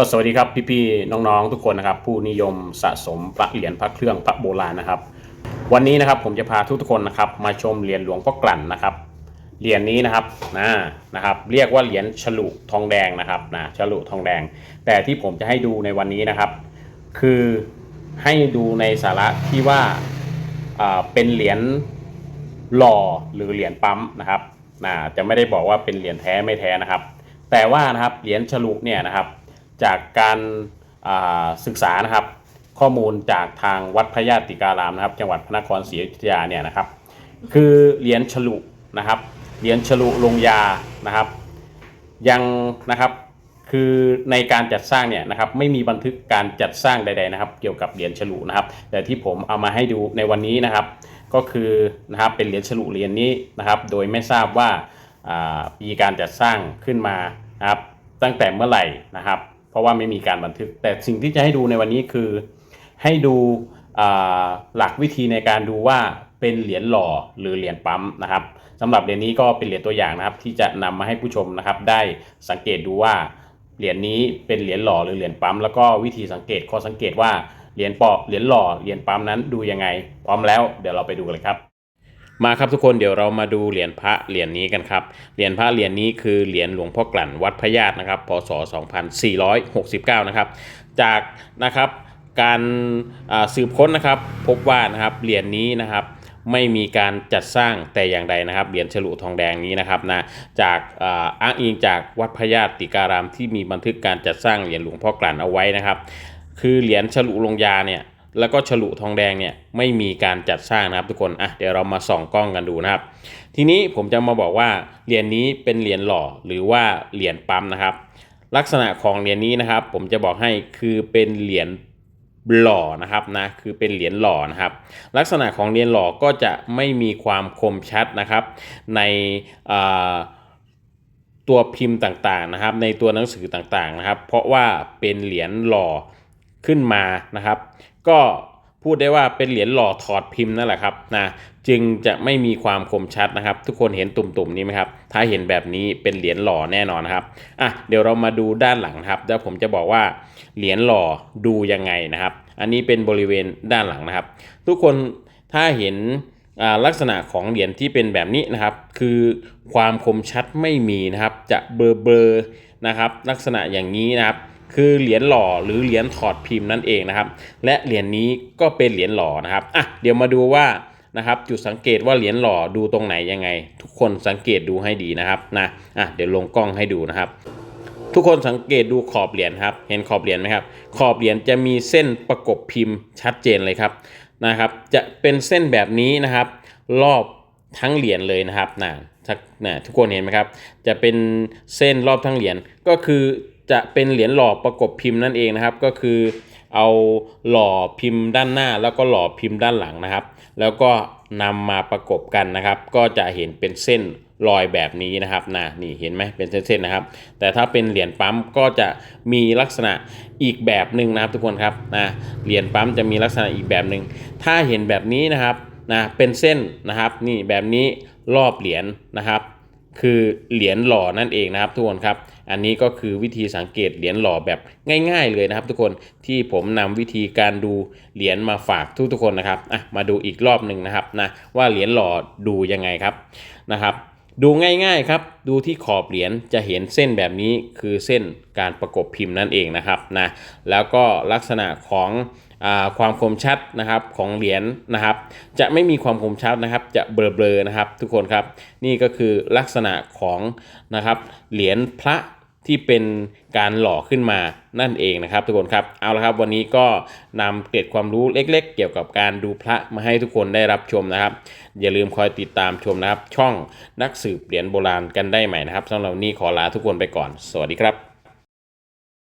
ก็สวัสดีครับพี่ๆน้องๆทุกคนนะครับ ผู้นิยมสะสมพระเหรียญพระเครื่องพระโบราณนะครับ วันนี้นะครับผมจะพาทุกๆคนนะครับมาชมเหรียญหลวงพ่อกลั่นนะครับเหรียญนี้นะครับนะนะครับ เรียกว่าเหรียญฉลุทองแดงนะครับนะฉลุทองแดง แต่ที่ผมจะให้ดูในวันนี้นะครับ คือให้ดูในสาระที่ว่าอ่าเป็นเหรียญหล่อหรือเหรียญปั๊มนะครับนะจะไม่ได้บอกว่าเป็นเหรียญแท้ไม่แท้นะครับ แต่ว่านะครับเหรียญฉลุเนี่ยนะครับ จากการาศึกษานะครับ ข้อมูลจากทางวัดพระญาติการามนะครับ จังหวัดพระนครศรีอยุธยาเนี่ยนะครับ คือเหรียญฉลุนะครับเหรียญฉลุลงยานะครับ ยังนะครับคือในการจัดสร้างเนี่ยนะครับไม่มีบันทึกการจัดสร้างใด ๆนะครับ เกี่ยวกับเหรียญฉลุนะครับ แต่ที่ผมเอามาให้ดูในวันนี้นะครับ ก็คือนะครับเป็นเหรียญฉลุเหรียญนี้นะครับ โดยไม่ทราบว่าอ่ามีการจัดสร้างขึ้นมานะครับ ตั้งแต่เมื่อไหร่นะครับ เพราะว่าไม่มีการบันทึก แต่สิ่งที่จะให้ดูในวันนี้คือ ให้ดูหลักวิธีในการดูว่าเป็นเหรียญหล่อหรือเหรียญปั๊มนะครับสำหรับเหรียญนี้ก็เป็นเหรียญตัวอย่างนะครับ ที่จะนำมาให้ผู้ชมนะครับ ได้สังเกตดูว่าเหรียญนี้เป็นเหรียญหล่อหรือเหรียญปั๊มแล้วก็วิธีสังเกตข้อสังเกตว่าเหรียญปอเหรียญหล่อเหรียญปั๊มนั้นดูยังไง พร้อมแล้วเดี๋ยวเราไปดูกันเลยครับ มาครับทุกคนเดี๋ยวเรามาดูเหรียญพระเหรียญนี้กันครับเหรียญพระเหรียญนี้คือเหรียญหลวงพ่อกลั่นวัดพระญาตินะครับพศ 2469 นะครับ จากนะครับการสืบค้นนะครับพบว่านะครับเหรียญนี้นะครับไม่มีการจัดสร้างแต่อย่างใดนะครับเหรียญฉลุทองแดงนี้นะครับนะจากอ้างอิงจากวัดพระญาติการามที่มีบันทึกการจัดสร้างเหรียญหลวงพ่อกลั่นเอาไว้นะครับ คือเหรียญฉลุลงยาเนี่ย แล้วก็ฉลุทองแดงเนี่ยไม่มีการจัดสร้างนะครับทุกคนอะเดี๋ยวเรามาส่องกล้องกันดูนะครับ ทีนี้ผมจะมาบอกว่าเหรียญนี้เป็นเหรียญหล่อหรือว่าเหรียญปั๊มนะครับ ลักษณะของเหรียญนี้นะครับ ผมจะบอกให้คือเป็นเหรียญหล่อนะครับนะคือเป็นเหรียญหล่อนะครับ ลักษณะของเหรียญหล่อก็จะไม่มีความคมชัดนะครับ ในตัวพิมพ์ต่างๆนะครับ ในตัวหนังสือต่างๆนะครับ เพราะว่าเป็นเหรียญหล่อ ขึ้นมานะครับ ก็พูดได้ว่าเป็นเหรียญหล่อถอดพิมพ์นั่นแหละครับนะจึงจะไม่มีความคมชัดนะครับ ทุกคนเห็นตุ่มๆนี้ไหมครับถ้าเห็นแบบนี้เป็นเหรียญหล่อแน่นอนนครับอะเดี๋ยวเรามาดูด้านหลังครับแล้วผมจะบอกว่าเหรียญหล่อดูยังไงนะครับ อันนี้เป็นบริเวณด้านหลังนะครับ ทุกคนถ้าเห็นลักษณะของเหรียญที่เป็นแบบนี้นะครับ คือความคมชัดไม่มีนะครับ จะเบลอๆนะครับ ลักษณะอย่างนี้นะครับ คือเหรียญหล่อหรือเหรียญถอดพิมพ์นั่นเองนะครับ และเหรียญนี้ก็เป็นเหรียญหล่อนะครับอะเดี๋ยวมาดูว่านะครับจุดสังเกตว่าเหรียญหล่อดูตรงไหนยังไง ทุกคนสังเกตดูให้ดีนะครับนะอะเดี๋ยวลงกล้องให้ดูนะครับ ทุกคนสังเกตดูขอบเหรียญครับ เห็นขอบเหรียญไหมครับ ขอบเหรียญจะมีเส้นประกบพิมพ์ชัดเจนเลยครับนะครับ จะเป็นเส้นแบบนี้นะครับ รอบทั้งเหรียญเลยนะครับนะนะทุกคนเห็นไหมครับ จะเป็นเส้นรอบทั้งเหรียญก็คือ จะเป็นเหรียญหล่อประกบพิมพ์นั่นเองนะครับ ก็คือเอาหล่อพิมพ์ด้านหน้า แล้วก็หล่อพิมพ์ด้านหลังนะครับ แล้วก็นำมาประกบกันนะครับ ก็จะเห็นเป็นเส้นรอยแบบนี้นะครับนะนี่เห็นไหมเป็นเส้นๆนะครับ แต่ถ้าเป็นเหรียญปั๊มก็จะมีลักษณะอีกแบบหนึ่งนะครับทุกคนครับนะเหรียญปั๊มจะมีลักษณะอีกแบบหนึ่งถ้าเห็นแบบนี้นะครับนะเป็นเส้นนะครับ นี่แบบนี้รอบเหรียญนะครับ คือเหรียญหล่อนั่นเองนะครับทุกคนครับ อันนี้ก็คือวิธีสังเกตเหรียญหล่อแบบง่าย ๆเลยนะครับ ทุกคนที่ผมนำวิธีการดูเหรียญมาฝากทุกๆคนนะครับอะมาดูอีกรอบหนึ่งนะครับนะว่าเหรียญหล่อดูยังไงครับนะครับ ดูง่ายๆครับ ดูที่ขอบเหรียญจะเห็นเส้นแบบนี้คือเส้นการประกบพิมพ์นั่นเองนะครับนะแล้วก็ลักษณะของอความคมชัดนะครับของเหรียญนะครับ จะไม่มีความคมชัดนะครับ จะเบลอๆนะครับ ทุกคนครับ นี่ก็คือลักษณะของนะครับเหรียญพระ ที่เป็นการหล่อขึ้นมานั่นเองนะครับ ทุกคนครับเอาละครับวันนี้ก็นำเกร็ดความรู้เล็ก ๆ เกี่ยวกับการดูพระมาให้ทุกคนได้รับชมนะครับ อย่าลืมคอยติดตามชมนะครับ ช่องนักสืบเหรียญโบราณกันได้ใหม่นะครับสำหรับวันนี้ขอลาทุกคนไปก่อน สวัสดีครับ